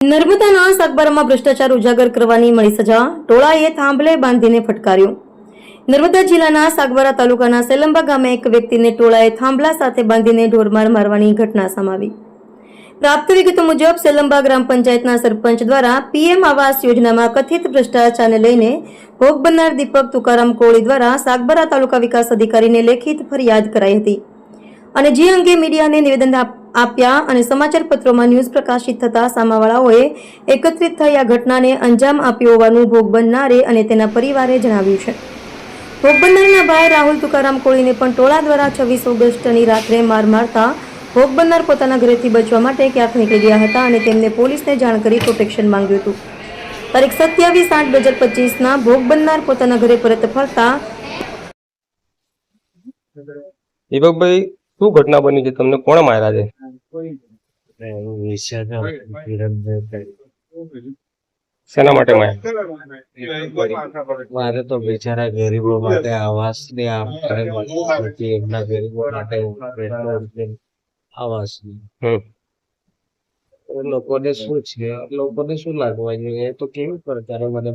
નર્મદાના સાગબારામાં ભ્રષ્ટાચાર ઉજાગર કરવાની મળી સજા. ટોળાએ થાંભલે બાંધીને ફટકાર્યો. નર્મદા જિલ્લાના સાગબારા તાલુકાના સેલંબા ગામે એક વ્યક્તિને ટોળાએ થાંભલા સાથે બાંધીને ઢોરમાર મારવાની ઘટના સમાવી. પ્રાપ્ત વિગતો મુજબ, સેલંબા ગ્રામ પંચાયતના સરપંચ દ્વારા પીએમ આવાસ યોજનામાં કથિત ભ્રષ્ટાચારને લઈને ભોગ બનનાર દીપક તુકારામ કોળી દ્વારા સાગબારા તાલુકા વિકાસ અધિકારીને લેખિત ફરિયાદ કરાઈ હતી. અને જે અંગે મીડિયાને નિવેદન આપ્યા અને સમાચાર પત્રોમાં ન્યૂઝ પ્રકાશિત થતા સામાવાળાઓએ એકત્રિત થઈ આ ઘટનાને અંજામ આપ્યો હોવાનું ભોગ બનનારે અને તેના પરિવારે જણાવ્યું છે. ભોગ બનનારના ભાઈ રાહુલ તુકારામ કોળીને પણ ટોળા દ્વારા છવ્વીસ ઓગસ્ટની રાત્રે માર મારતા ભોગ બનનાર પોતાના ઘરેથી બચવા માટે ક્યાંક નીકળી ગયા હતા અને તેમને પોલીસને જાણ કરી પ્રોટેક્શન માંગ્યું હતું. તારીખ સત્યાવીસ આઠ બે હજાર પચીસના ભોગ બનનાર પોતાના ઘરે પરત ફરતા દીપકભાઈ શું ઘટના બની છે? તમને કોણે માર્યા છે? શેના માટે માર્યા? મારે તો બિચારા ગરીબો માટે આવાસની એમના ગરીબો માટે આવાસની. લોકોને શું છે? લોકોને શું લાગવા જોઈએ એ તો કેવી પ્રકારે મને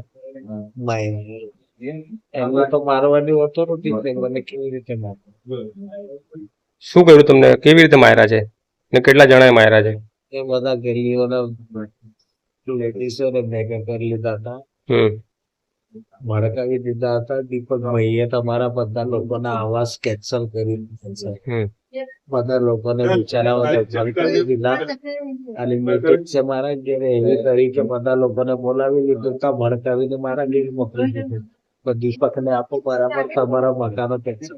એમને તો મારવાની ઓથોરિટી છે મને કેવી રીતે મારે શું કર્યું તમને? કેવી રીતે માર્યા છે? ને કેટલા જણાએ માર્યા છે? એ બધા ગરીબોના લેડીઝોને ભેગા કરી લીધા હતા. હમ. ભડકાવી દીધા હતા. દીપક ભાઈએ તમારા બધા લોકોના આવાસ કેન્સલ કરી દીધા છે. હમ. બધા લોકોને બિચારાઓને ભડકાવી દીધા. અને મીટિંગ છે મારા ઘેરે એવી તરીકે બધા લોકોને બોલાવી લીધું તા ભડકાવીને મારા ઘેર મોકલી દીધું. પણ દીપકને આપો બરાબર તમારા મકાનો કેન્સલ